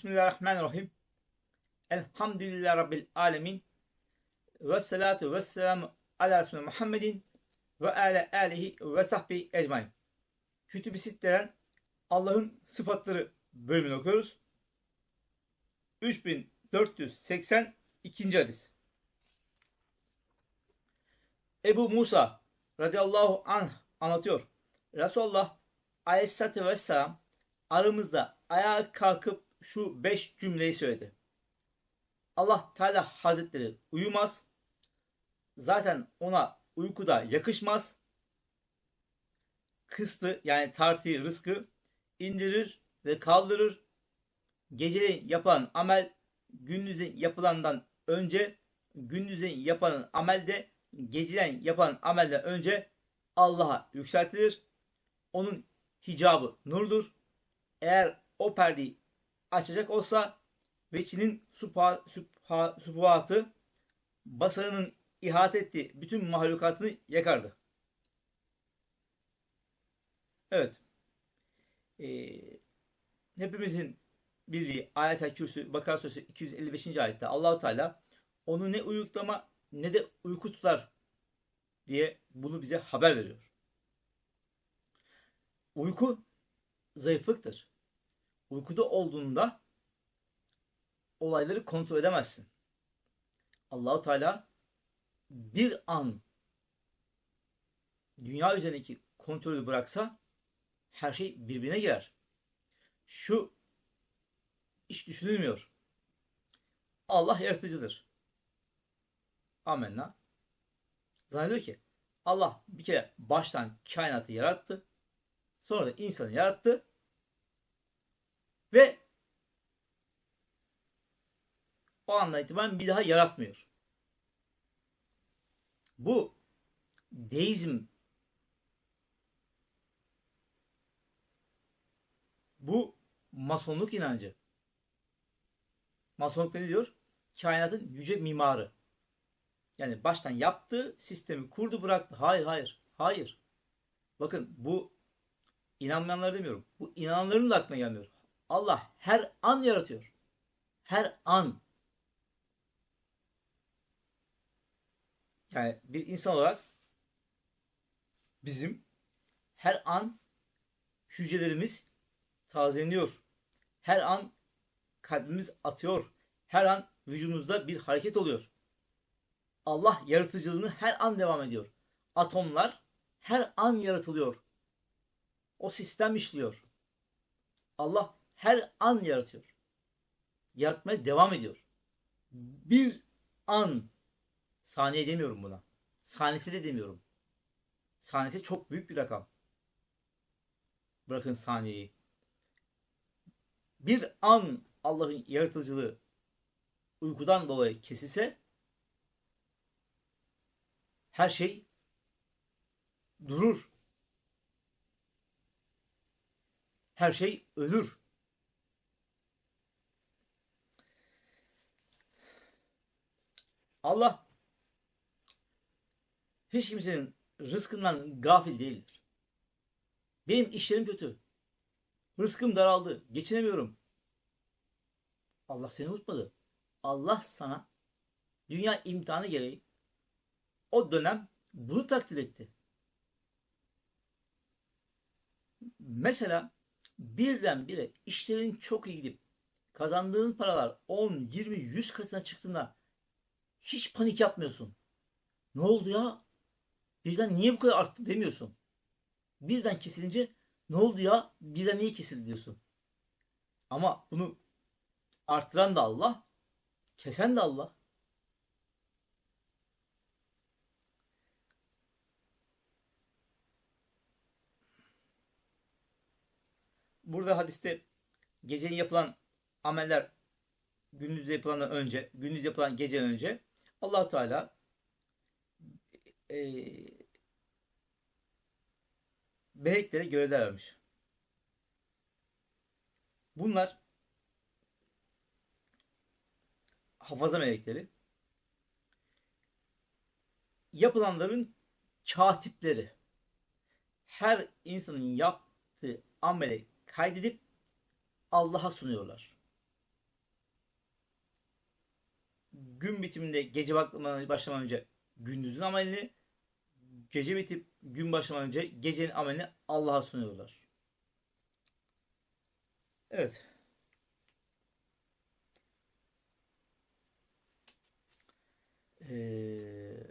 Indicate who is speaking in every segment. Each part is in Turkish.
Speaker 1: Bismillahirrahmanirrahim. Elhamdülillah Rabbil alemin. Ve salatu ve selamu ala Resulü Muhammedin ve ala alihi ve sahbihi ecmain. Kütüb-i Sitte'den Allah'ın sıfatları bölümünü okuyoruz. 3482. hadis. Ebu Musa radıyallahu anh anlatıyor. Resulullah aleyhissalatü vesselam aramızda ayağa kalkıp şu beş cümleyi söyledi. Allah Teala Hazretleri uyumaz. Zaten ona uykuda yakışmaz. Kıstı yani tartıyı rızkı indirir ve kaldırır. Geceleyin yapılan amel gündüzün yapılandan önce gündüzün yapılan amel de geceleyin yapılan amelden önce Allah'a yükseltilir. Onun hicabı nurdur. Eğer o perdeyi açacak olsa veçinin supa, supa, subuhatı basarının ihat ettiği bütün mahlukatını yakardı. Evet. Ee, hepimizin bildiği ayet-el kürsü Bakara suresi 255. ayette Allahu Teala onu ne uyuklama ne de uyku tutar diye bunu bize haber veriyor. Uyku zayıflıktır. Uykuda olduğunda olayları kontrol edemezsin. Allahu Teala bir an dünya üzerindeki kontrolü bıraksa her şey birbirine girer. Şu iş düşünülmüyor. Allah yaratıcıdır. Amenna. Zannediyor ki Allah bir kere baştan kainatı yarattı. Sonra da insanı yarattı. Ve o andan itibaren bir daha yaratmıyor. Bu deizm bu masonluk inancı. Masonluk ne diyor? Kainatın yüce mimarı. Yani baştan yaptı, sistemi kurdu bıraktı. Hayır, hayır, hayır. Bakın bu inanmayanlar demiyorum. Bu inananların da aklına gelmiyor. Allah her an yaratıyor. Her an. Yani bir insan olarak bizim her an hücrelerimiz tazeleniyor. Her an kalbimiz atıyor. Her an vücudumuzda bir hareket oluyor. Allah yaratıcılığını her an devam ediyor. Atomlar her an yaratılıyor. O sistem işliyor. Allah her an yaratıyor. Yaratmaya devam ediyor. Bir an saniye demiyorum buna. Saniyesi de demiyorum. Saniyesi çok büyük bir rakam. Bırakın saniyeyi. Bir an Allah'ın yaratıcılığı uykudan dolayı kesilse her şey durur. Her şey ölür. Allah hiç kimsenin rızkından gafil değildir. Benim işlerim kötü. Rızkım daraldı. Geçinemiyorum. Allah seni unutmadı. Allah sana dünya imtihanı gereği o dönem bunu takdir etti. Mesela birdenbire işlerin çok iyi gidip kazandığın paralar 10, 20, 100 katına çıktığında hiç panik yapmıyorsun. Ne oldu ya? Birden niye bu kadar arttı demiyorsun. Birden kesilince ne oldu ya? Birden niye kesildi diyorsun. Ama bunu arttıran da Allah, kesen de Allah. Burada hadiste gecenin yapılan ameller gündüz yapılandan önce, gündüz yapılan geceden önce allah Teala e, meleklere görevler vermiş. Bunlar hafaza melekleri yapılanların katipleri her insanın yaptığı ameli kaydedip Allah'a sunuyorlar. Gün bitiminde gece başlamadan önce gündüzün amelini, gece bitip gün başlamadan önce gecenin amelini Allah'a sunuyorlar. Evet. Ee,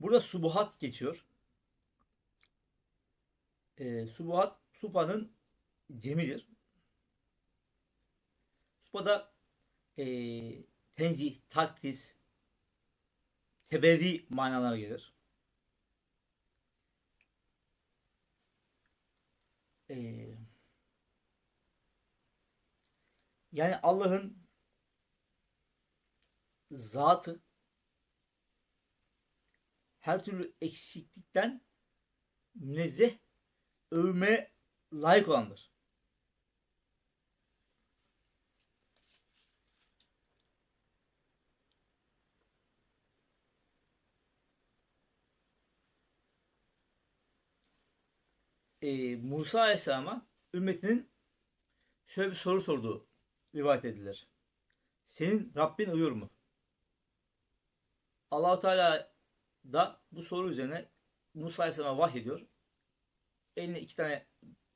Speaker 1: burada subuhat geçiyor. Ee, subuhat, supanın cemidir. Supada ee, tenzih, takdis, teberri manalar gelir. Ee, yani Allah'ın zatı her türlü eksiklikten münezzeh övme layık olandır. Ee, Musa Aleyhisselam'a ümmetinin şöyle bir soru sorduğu rivayet edilir. Senin Rabbin uyur mu? Allahu Teala da bu soru üzerine Musa Aleyhisselam'a vahyediyor. Eline iki tane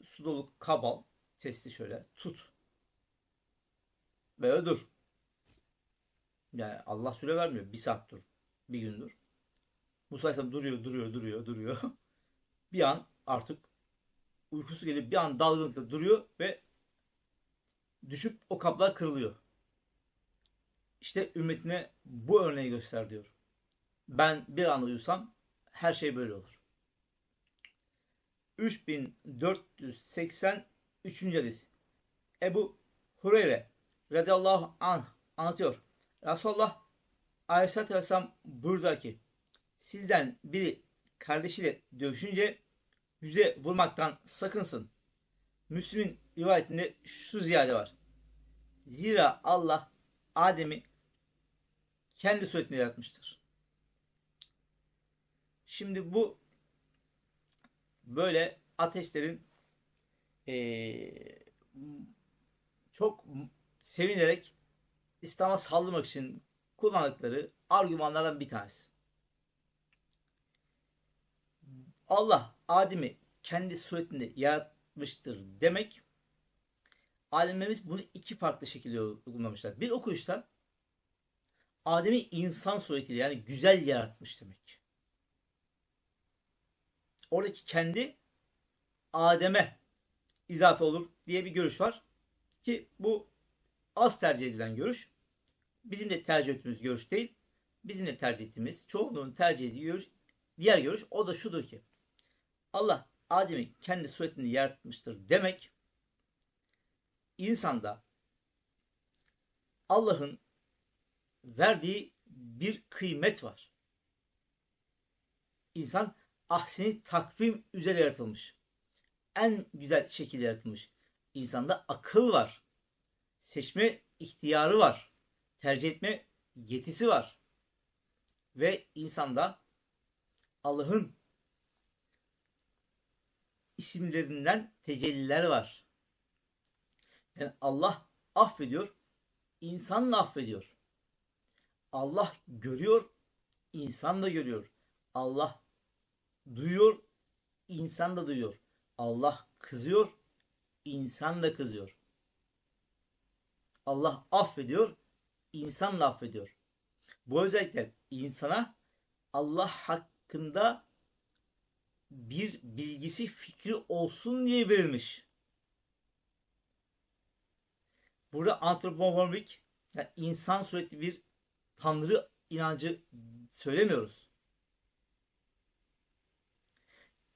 Speaker 1: su dolu kabal testi şöyle tut. Böyle dur. Yani Allah süre vermiyor. Bir saat dur. Bir gün dur. Musa Aleyhisselam duruyor, duruyor, duruyor, duruyor. bir an artık uykusu gelip bir an dalgınlıkla duruyor ve düşüp o kaplar kırılıyor. İşte ümmetine bu örneği göster diyor. Ben bir an uyusam her şey böyle olur. 3483. hadis. Ebu Hureyre radıyallahu anh anlatıyor. Resulullah Aleyhisselatü Vesselam buyurdu ki sizden biri kardeşiyle dövüşünce yüze vurmaktan sakınsın. Müslüm'ün rivayetinde şu ziyade var. Zira Allah Adem'i kendi suretinde yaratmıştır. Şimdi bu böyle ateistlerin eee, çok sevinerek İslam'a saldırmak için kullandıkları argümanlardan bir tanesi. Allah Adem'i kendi suretinde yaratmıştır demek alimlerimiz bunu iki farklı şekilde uygulamışlar. Bir okuyuşta Adem'i insan suretiyle yani güzel yaratmış demek. Oradaki kendi Adem'e izafe olur diye bir görüş var. Ki bu az tercih edilen görüş. Bizim de tercih ettiğimiz görüş değil. Bizim de tercih ettiğimiz, çoğunluğun tercih ettiği görüş, diğer görüş o da şudur ki Allah Adem'i kendi suretini yaratmıştır demek insanda Allah'ın verdiği bir kıymet var. İnsan ahseni takvim üzere yaratılmış. En güzel şekilde yaratılmış. İnsanda akıl var. Seçme ihtiyarı var. Tercih etme yetisi var. Ve insanda Allah'ın isimlerinden tecelliler var. Yani Allah affediyor, insan da affediyor. Allah görüyor, insan da görüyor. Allah duyuyor, insan da duyuyor. Allah kızıyor, insan da kızıyor. Allah affediyor, insan da affediyor. Bu özellikler insana Allah hakkında bir bilgisi fikri olsun diye verilmiş. Burada antropomorfik yani insan suretli bir tanrı inancı söylemiyoruz.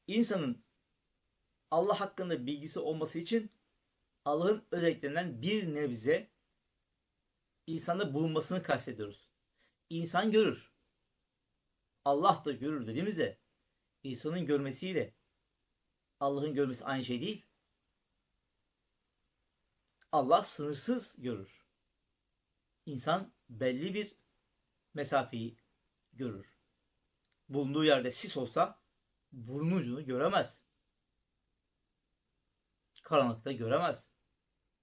Speaker 1: İnsanın Allah hakkında bilgisi olması için Allah'ın özelliklerinden bir nebze insanda bulunmasını kastediyoruz. İnsan görür. Allah da görür dediğimizde insanın görmesiyle Allah'ın görmesi aynı şey değil. Allah sınırsız görür. İnsan belli bir mesafeyi görür. Bulunduğu yerde sis olsa burnu ucunu göremez. Karanlıkta göremez.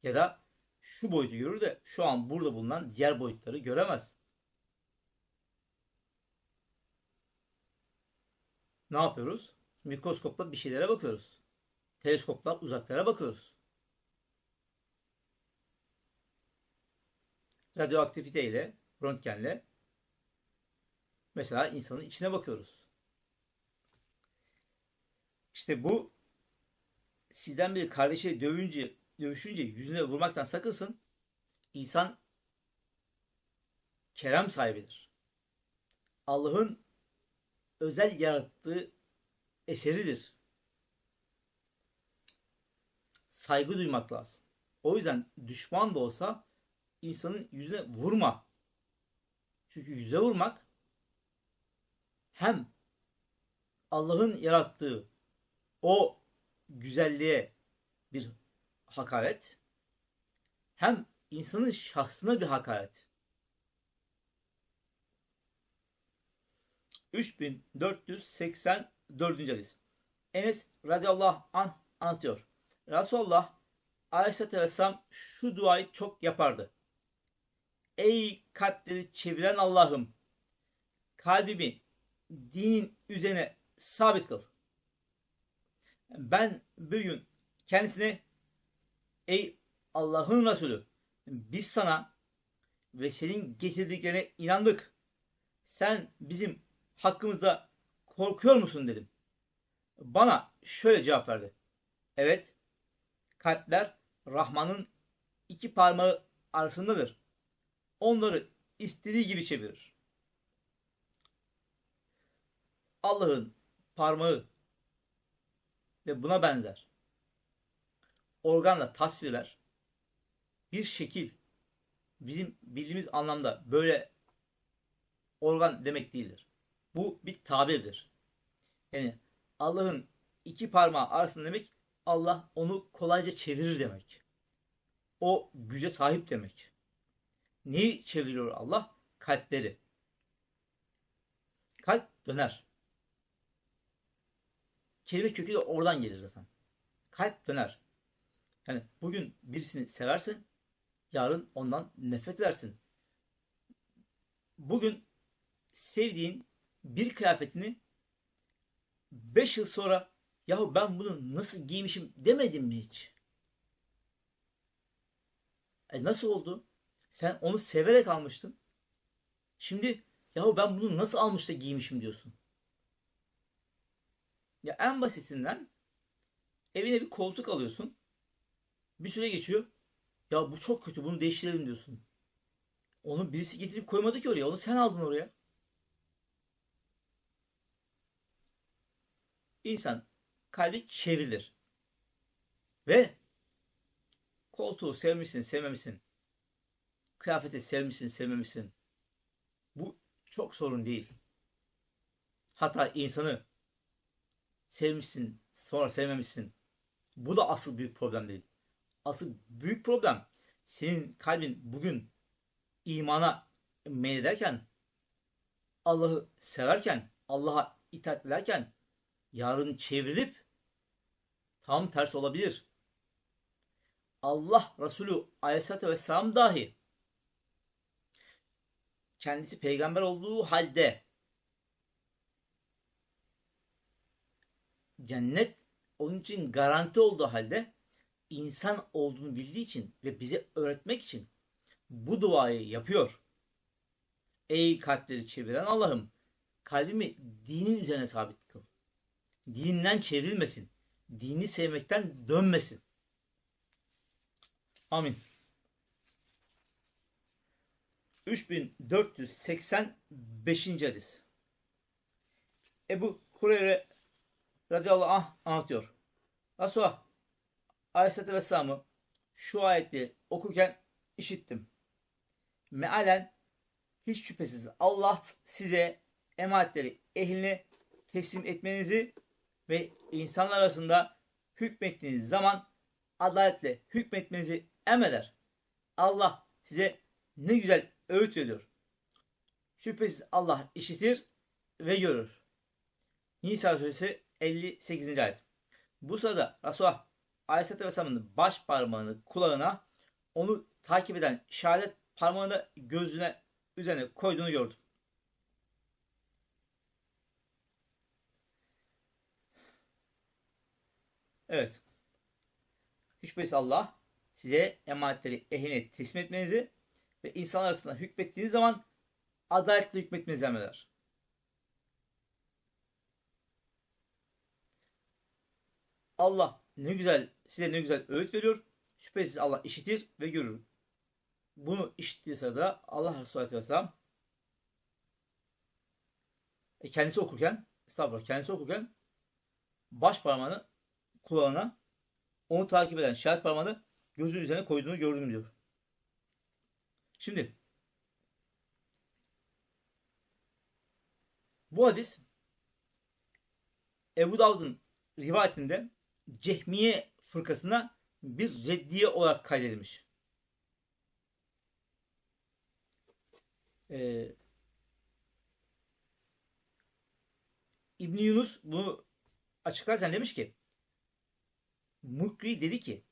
Speaker 1: Ya da şu boyutu görür de şu an burada bulunan diğer boyutları göremez. Ne yapıyoruz? Mikroskopla bir şeylere bakıyoruz. Teleskopla uzaklara bakıyoruz. Radyoaktivite ile, röntgenle mesela insanın içine bakıyoruz. İşte bu sizden biri kardeşi dövünce, dövüşünce yüzüne vurmaktan sakınsın. İnsan kerem sahibidir. Allah'ın özel yarattığı eseridir. Saygı duymak lazım. O yüzden düşman da olsa insanın yüzüne vurma. Çünkü yüze vurmak hem Allah'ın yarattığı o güzelliğe bir hakaret hem insanın şahsına bir hakaret. 3484. hadis. Enes radıyallahu anh anlatıyor. Resulullah aleyhissalatü vesselam şu duayı çok yapardı. Ey kalpleri çeviren Allah'ım kalbimi dinin üzerine sabit kıl. Ben bir gün kendisine ey Allah'ın Resulü biz sana ve senin getirdiklerine inandık. Sen bizim hakkımızda korkuyor musun dedim. Bana şöyle cevap verdi. Evet, kalpler Rahman'ın iki parmağı arasındadır. Onları istediği gibi çevirir. Allah'ın parmağı ve buna benzer organla tasvirler bir şekil bizim bildiğimiz anlamda böyle organ demek değildir. Bu bir tabirdir. Yani Allah'ın iki parmağı arasında demek Allah onu kolayca çevirir demek. O güce sahip demek. Neyi çeviriyor Allah? Kalpleri. Kalp döner. Kelime kökü de oradan gelir zaten. Kalp döner. Yani bugün birisini seversin, yarın ondan nefret edersin. Bugün sevdiğin bir kıyafetini 5 yıl sonra yahu ben bunu nasıl giymişim demedin mi hiç? E nasıl oldu? Sen onu severek almıştın. Şimdi yahu ben bunu nasıl almış da giymişim diyorsun. Ya en basitinden evine bir koltuk alıyorsun. Bir süre geçiyor. Ya bu çok kötü bunu değiştirelim diyorsun. Onu birisi getirip koymadı ki oraya. Onu sen aldın oraya. İnsan kalbi çevrilir. Ve koltuğu sevmişsin, sevmemişsin. Kıyafeti sevmişsin, sevmemişsin. Bu çok sorun değil. Hatta insanı sevmişsin, sonra sevmemişsin. Bu da asıl büyük problem değil. Asıl büyük problem senin kalbin bugün imana meylederken, Allah'ı severken, Allah'a itaat ederken yarın çevrilip tam ters olabilir. Allah Resulü Aleyhisselatü Vesselam dahi kendisi peygamber olduğu halde cennet onun için garanti olduğu halde insan olduğunu bildiği için ve bize öğretmek için bu duayı yapıyor. Ey kalpleri çeviren Allah'ım kalbimi dinin üzerine sabit kıl. Dininden çevrilmesin. Dini sevmekten dönmesin. Amin. 3485. hadis. Ebu Hureyre radıyallahu anh anlatıyor. Resulullah Aleyhisselatü Vesselam'ı şu ayeti okurken işittim. Mealen hiç şüphesiz Allah size emanetleri ehline teslim etmenizi ve insanlar arasında hükmettiğiniz zaman adaletle hükmetmenizi emreder. Allah size ne güzel öğüt veriyor. Şüphesiz Allah işitir ve görür. Nisa suresi 58. ayet. Bu sırada Resulullah Aleyhisselatü Vesselam'ın baş parmağını kulağına onu takip eden şehadet parmağını gözüne üzerine koyduğunu gördüm. Evet. Şüphesiz Allah size emanetleri ehline teslim etmenizi ve insanlar arasında hükmettiğiniz zaman adaletli hükmetmenizi emreder. Allah ne güzel size ne güzel öğüt veriyor. Şüphesiz Allah işitir ve görür. Bunu işittiği sırada Allah Resulü Aleyhisselam e, kendisi okurken estağfurullah kendisi okurken baş parmağını kulağına onu takip eden şahit parmağını gözün üzerine koyduğunu gördüm diyor. Şimdi bu hadis Ebu Davud'un rivayetinde Cehmiye fırkasına bir reddiye olarak kaydedilmiş. Ee, İbn Yunus bunu açıklarken demiş ki Mukri dedi ki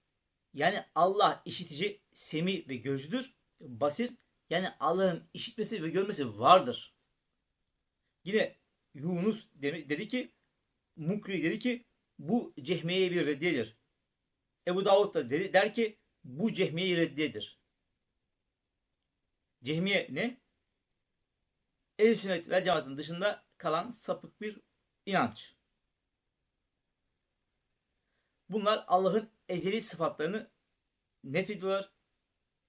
Speaker 1: yani Allah işitici, semi ve gözcüdür. Basir yani Allah'ın işitmesi ve görmesi vardır. Yine Yunus dedi ki Mukri dedi ki bu cehmiyeye bir reddiyedir. Ebu Davud da dedi, der ki bu cehmiye reddiyedir. Cehmiye ne? Ehl-i sünnet ve cemaatin dışında kalan sapık bir inanç. Bunlar Allah'ın ezeli sıfatlarını nefediyorlar.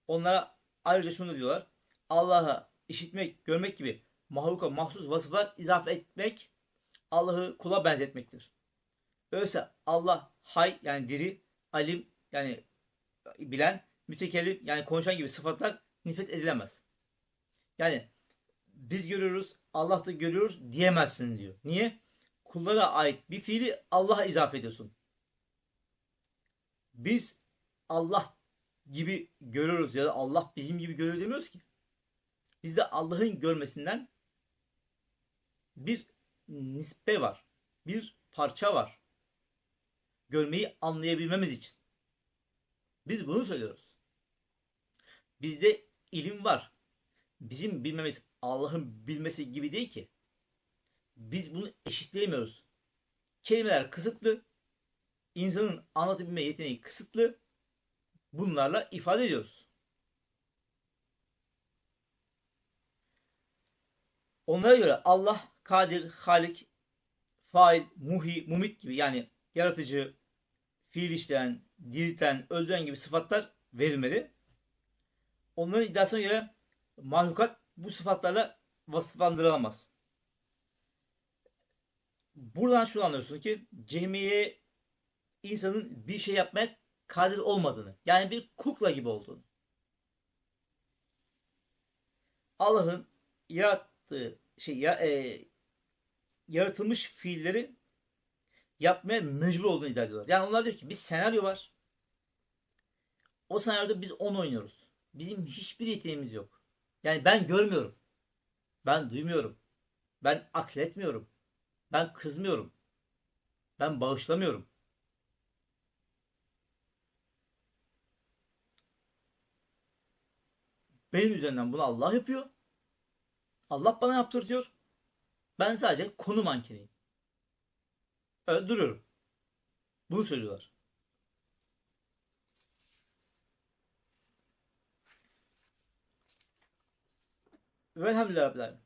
Speaker 1: Onlara ayrıca şunu diyorlar. Allah'a işitmek, görmek gibi mahluka mahsus vasıflar izafe etmek Allah'ı kula benzetmektir. Öyleyse Allah hay yani diri, alim yani bilen, mütekellim yani konuşan gibi sıfatlar nifet edilemez. Yani biz görüyoruz, Allah da görüyoruz diyemezsin diyor. Niye? Kullara ait bir fiili Allah'a izafe ediyorsun. Biz Allah gibi görüyoruz ya da Allah bizim gibi görüyor demiyoruz ki. Bizde Allah'ın görmesinden bir nispe var. Bir parça var. Görmeyi anlayabilmemiz için. Biz bunu söylüyoruz. Bizde ilim var. Bizim bilmemiz Allah'ın bilmesi gibi değil ki. Biz bunu eşitleyemiyoruz. Kelimeler kısıtlı. İnsanın anlatabilme yeteneği kısıtlı. Bunlarla ifade ediyoruz. Onlara göre Allah kadir, halik, fail, muhi, mumit gibi yani yaratıcı, fiil işleyen, dirilten, öldüren gibi sıfatlar verilmeli. Onların iddiasına göre mahlukat bu sıfatlarla vasıflandırılamaz. Buradan şunu anlıyorsun ki cemiye insanın bir şey yapmaya kadir olmadığını yani bir kukla gibi olduğunu. Allah'ın yarattığı şey ya, e, yaratılmış fiilleri yapmaya mecbur olduğunu iddia ediyorlar. Yani onlar diyor ki bir senaryo var. O senaryoda biz onu oynuyoruz. Bizim hiçbir yeteneğimiz yok. Yani ben görmüyorum. Ben duymuyorum. Ben akletmiyorum. Ben kızmıyorum. Ben bağışlamıyorum. Benim üzerinden bunu Allah yapıyor. Allah bana yaptırtıyor. Ben sadece konu mankeniyim. Öyle duruyorum. Bunu söylüyorlar. Velhamdülillah.